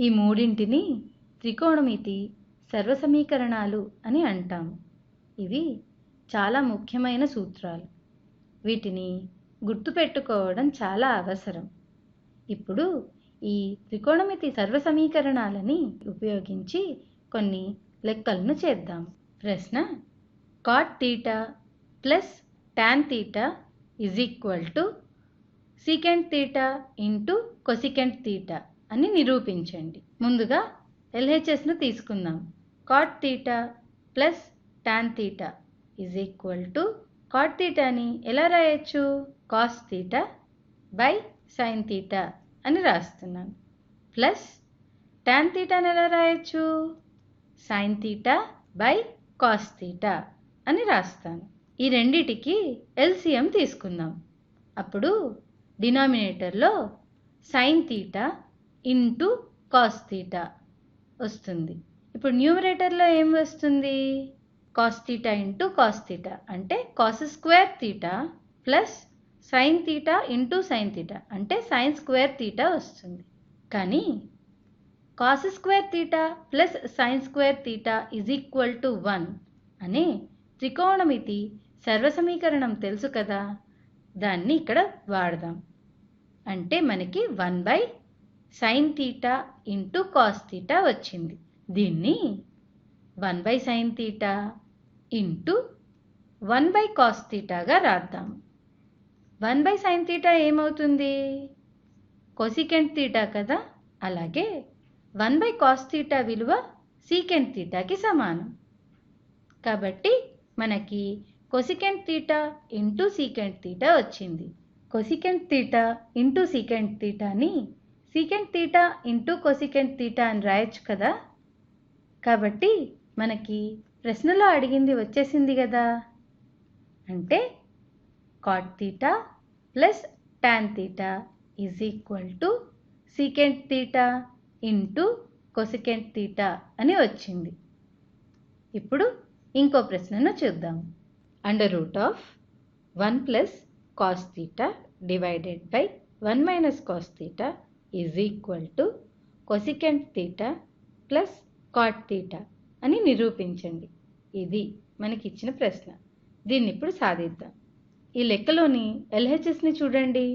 ఈ మూడింటిని త్రికోణమితి సర్వసమీకరణాలు అని అంటాము. ఇవి చాలా ముఖ్యమైన సూత్రాలు. వీటిని గుర్తుపెట్టుకోవడం చాలా అవసరం. ఇప్పుడు ఈ త్రికోణమితి సర్వసమీకరణాలని ఉపయోగించి కొన్ని లెక్కలను చేద్దాం. ప్రశ్న cot theta plus tan theta is equal to secant theta into cosecant theta అని నిరూపించండి. ముందుగా ఎల్హెచ్ఎస్ను తీసుకుందాం. Cot theta plus tan theta is equal to cot తీటాని ఎలా రాయొచ్చు? Cos theta by sine theta అని రాస్తున్నాను ప్లస్ టాన్ తీటాని ఎలా రాయొచ్చు? Sine theta by cos theta అని రాస్తాను. ఈ రెండిటికి ఎల్సిఎం తీసుకుందాం. అప్పుడు డినామినేటర్లో sine theta into cos theta వస్తుంది. ఇప్పుడు న్యూమరేటర్లో ఏం వస్తుంది? కాస్ థీటా ఇంటూ కాస్తీటా అంటే cos square theta plus sine theta into sine theta. అంటే సైన్ స్క్వేర్ తీటా వస్తుంది. కానీ cos square theta plus sine square theta is equal to one అనే త్రికోణమితి సర్వసమీకరణం తెలుసు కదా? దాన్ని ఇక్కడ వాడదాం. అంటే మనకి one by sine theta into cos theta వచ్చింది. దీన్ని one by sine theta into one by cos తీటాగా రాద్దాం. వన్ బై సైన్ తీటా ఏమవుతుంది? కొసికెంట్ తీటా కదా? అలాగే వన్ బై కాస్ తీటా విలువ సీకెంట్ తీటాకి సమానం. కాబట్టి మనకి cosecant theta into secant theta వచ్చింది. Cosecant theta into secant తీటాని secant theta into cosecant theta అని రాయొచ్చు కదా? కాబట్టి మనకి ప్రశ్నలో అడిగింది వచ్చేసింది కదా? అంటే cot theta plus tan theta is equal to secant theta into cosecant theta అని వచ్చింది. ఇప్పుడు ఇంకో ప్రశ్నను చూద్దాం. Under root of one plus cos theta divided by one minus cos theta is equal to cosecant theta plus cot theta అని నిరూపించండి. ఇది మనకి ఇచ్చిన ప్రశ్న. దీన్ని ఇప్పుడు సాధిద్దాం. ఈ లెక్కలోని ఎల్హెచ్ఎస్ని చూడండి.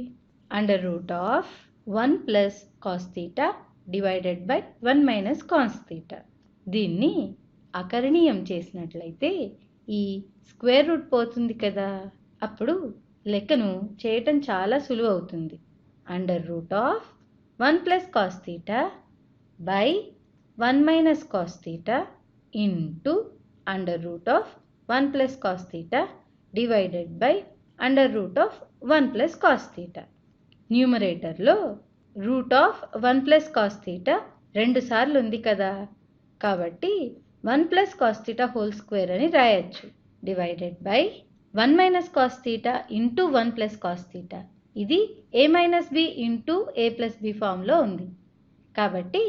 Under root of one plus cos theta divided by one minus cos theta దీన్ని అకరణీయం చేసినట్లయితే ఈ స్క్వేర్ రూట్ పోతుంది కదా. అప్పుడు లెక్కను చేయటం చాలా సులువు అవుతుంది under root of one plus cos theta by one minus cos theta into under root of one plus cos theta divided by under root of one plus cos theta న్యూమరేటర్లో root of one plus cos theta రెండు సార్లు ఉంది కదా. కాబట్టి one plus cos theta whole square అని రాయొచ్చు. Divided by one minus cos theta into one plus cos theta ఇది A minus B into A plus B ఫామ్లో ఉంది. కాబట్టి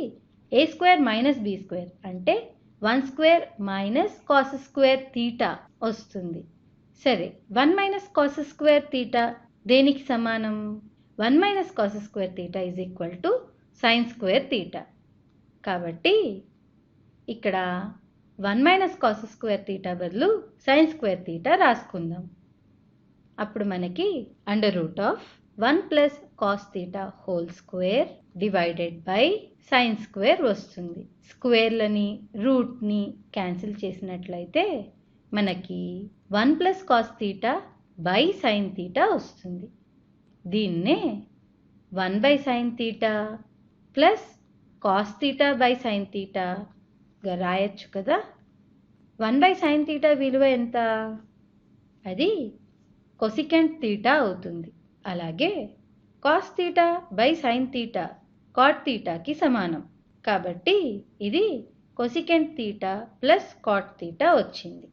A square minus B square అంటే one square minus cos square theta వస్తుంది. సరే one minus cos square theta దేనికి సమానం? One minus cos square theta is equal to sine square theta కాబట్టి ఇక్కడ one minus cos square theta బదులు sine square theta రాసుకుందాం. అప్పుడు మనకి under root of one plus cos theta whole square divided by sine square వస్తుంది. స్క్వేర్లని రూట్ని cancel చేసినట్లయితే మనకి one plus cos theta by sine theta వస్తుంది. దీన్నే one by sine theta plus cos theta by sine థీటాగా రాయొచ్చు కదా. వన్ బై సైన్ థీటా విలువ ఎంత? అది కొసికెంట్ తీటా అవుతుంది. అలాగే cos theta by sine theta cot తీటాకి సమానం. కాబట్టి ఇది cosecant theta plus cot theta వచ్చింది.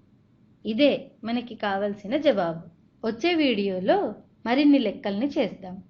ఇదే మనకి కావలసిన జవాబు. వచ్చే వీడియోలో మరిన్ని లెక్కల్ని చేద్దాం.